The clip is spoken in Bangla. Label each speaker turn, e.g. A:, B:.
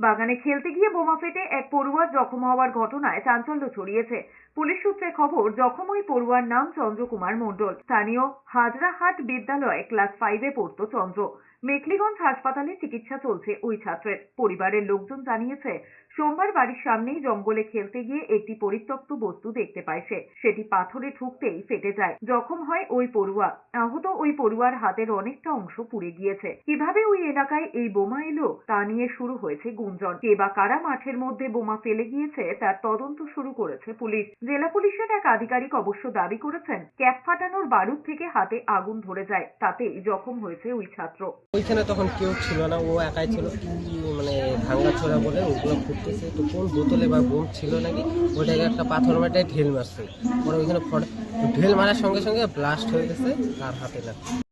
A: বাগানে খেলতে গিয়ে বোমা ফেটে এক পড়ুয়ার জখম হওয়ার ঘটনায় চাঞ্চল্য ছড়িয়েছে। পুলিশ সূত্রে খবর জখম ওই পড়ুয়ার নাম চন্দ্রকুমার মণ্ডল। স্থানীয় হাজরাহাট বিদ্যালয়ে ক্লাস ফাইভে পড়তো চন্দ্র। মেখলিগঞ্জ হাসপাতালে চিকিৎসা চলছে ওই ছাত্রের। পরিবারের লোকজন জানিয়েছে সোমবার বাড়ির সামনেই জঙ্গলে খেলতে গিয়ে একটি পরিত্যক্ত বস্তু দেখতে পায় সে। সেটি পাথরে ঠুকতেই ফেটে যায়। জখম হয় ওই পড়ুয়া। আহত ওই পড়ুয়ার হাতের অনেকটা অংশ পুড়ে গিয়েছে। কীভাবে ওই এলাকায় এই বোমা এলো তা নিয়ে শুরু হয়েছে গুঞ্জন। কে বা কারা মাঠের মধ্যে বোমা ফেলে গিয়েছে তার তদন্ত শুরু করেছে পুলিশ। জেলা পুলিশের এক আধিকারিক অবশ্য দাবি করেছেন, ক্যাপ ফাটানোর বারুদ থেকে হাতে আগুন ধরে যায়। তাতেই জখম হয়েছে ওই ছাত্র।
B: ওইখানে তখন কেউ ছিল না, ও একাই ছিল। মানে ছোড়া বলে ওগুলো ফুটতেছে তো কোন বোতলে বা বোম ছিল নাকি? ওটাকে একটা পাথর মাঠে ঢেল মারছে। পরে ওইখানে ঢেল মারার সঙ্গে সঙ্গে ব্লাস্ট হয়ে গেছে তার হাতে লাগছে।